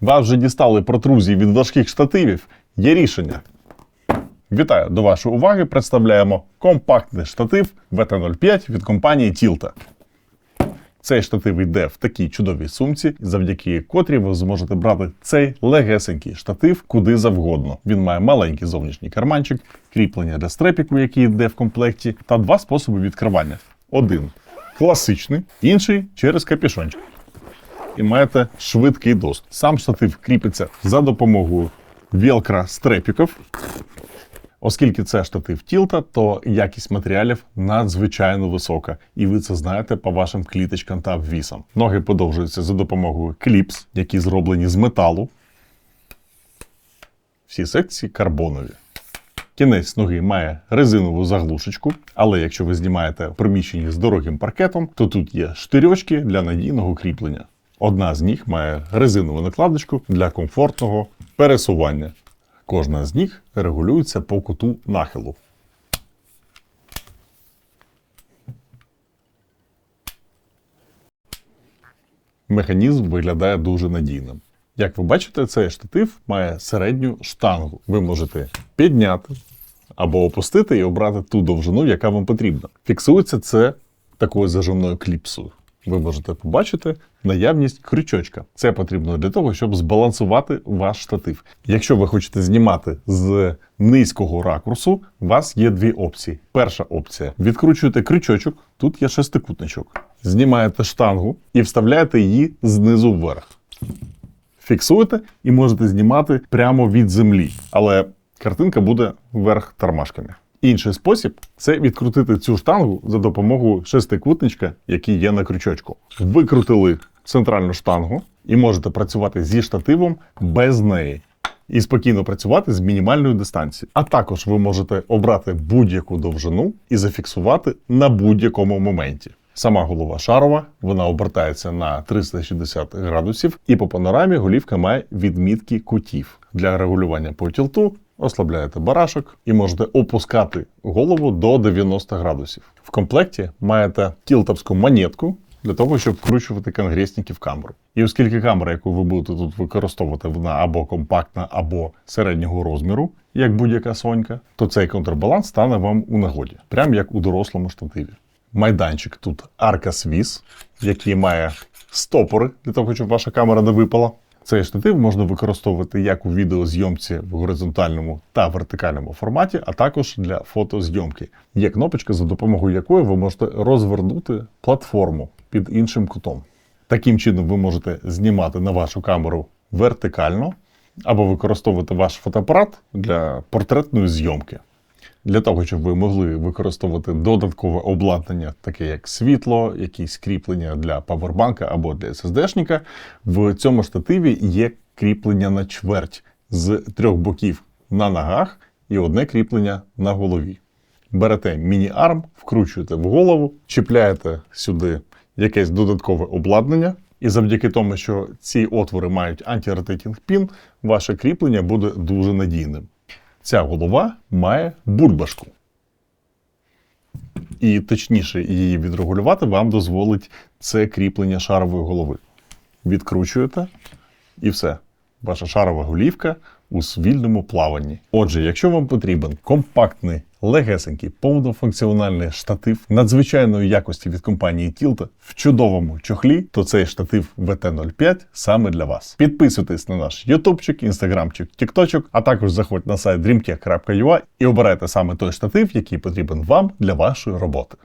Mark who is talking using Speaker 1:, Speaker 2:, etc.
Speaker 1: Вас вже дістали протрузії від важких штативів? Є рішення. Вітаю! До вашої уваги представляємо компактний штатив VT05 від компанії Tilta. Цей штатив йде в такій чудовій сумці, завдяки котрій ви зможете брати цей легесенький штатив куди завгодно. Він має маленький зовнішній карманчик, кріплення для стрепіку, який йде в комплекті, та два способи відкривання: один класичний, інший через капюшончик. І маєте швидкий доступ. Сам штатив кріпиться за допомогою велкра стрепіків. Оскільки це штатив тілта, то якість матеріалів надзвичайно висока, і ви це знаєте по вашим кліточкам та обвісам. Ноги подовжуються за допомогою кліпс, які зроблені з металу. Всі секції карбонові. Кінець ноги має резинову заглушечку, але якщо ви знімаєте в приміщенні з дорогим паркетом, то тут є штирьочки для надійного кріплення. Одна з них має резинову накладочку для комфортного пересування. Кожна з них регулюється по куту нахилу. Механізм виглядає дуже надійним. Як ви бачите, цей штатив має середню штангу. Ви можете підняти або опустити і обрати ту довжину, яка вам потрібна. Фіксується це такою зажимною кліпсою. Ви можете побачити наявність крючочка. Це потрібно для того, щоб збалансувати ваш штатив. Якщо ви хочете знімати з низького ракурсу, у вас є дві опції. Перша опція: відкручуєте крючочок, тут є шестикутничок. Знімаєте штангу і вставляєте її знизу вверх. Фіксуєте і можете знімати прямо від землі, але картинка буде вверх тормашками. Інший спосіб це відкрутити цю штангу за допомогою шестикутничка, який є на крючочку. Викрутили центральну штангу і можете працювати зі штативом без неї. І спокійно працювати з мінімальною дистанцією. А також ви можете обрати будь-яку довжину і зафіксувати на будь-якому моменті. Сама голова шарова, вона обертається на 360 градусів, і по панорамі голівка має відмітки кутів. Для регулювання по тілту ослабляєте барашок і можете опускати голову до 90 градусів. В комплекті маєте тілтовську монетку для того, щоб вкручувати конгресники в камеру. І оскільки камера, яку ви будете тут використовувати, вона або компактна, або середнього розміру, як будь-яка сонька, то цей контрбаланс стане вам у нагоді, прямо як у дорослому штативі. Майданчик тут арка свіс, який має стопори для того, щоб ваша камера не випала. Цей штатив можна використовувати як у відеозйомці в горизонтальному та вертикальному форматі, а також для фотозйомки. Є кнопочка, за допомогою якої ви можете розвернути платформу під іншим кутом. Таким чином, ви можете знімати на вашу камеру вертикально або використовувати ваш фотоапарат для портретної зйомки. Для того, щоб ви могли використовувати додаткове обладнання, таке як світло, якісь кріплення для павербанка або для SSD-шника, в цьому штативі є кріплення на чверть з трьох боків на ногах і одне кріплення на голові. Берете міні-арм, вкручуєте в голову, чіпляєте сюди якесь додаткове обладнання, і завдяки тому, що ці отвори мають антиротейтінг пін, ваше кріплення буде дуже надійним. Ця голова має бульбашку. І точніше її відрегулювати вам дозволить це кріплення шарової голови. Відкручуєте і все. Ваша шарова голівка у свільному плаванні. Отже, якщо вам потрібен компактний, легесенький, повнофункціональний штатив надзвичайної якості від компанії Tilta в чудовому чохлі, то цей штатив VT05 саме для вас. Підписуйтесь на наш ютубчик, інстаграмчик, тікточок, а також заходьте на сайт dreamtech.ua і обирайте саме той штатив, який потрібен вам для вашої роботи.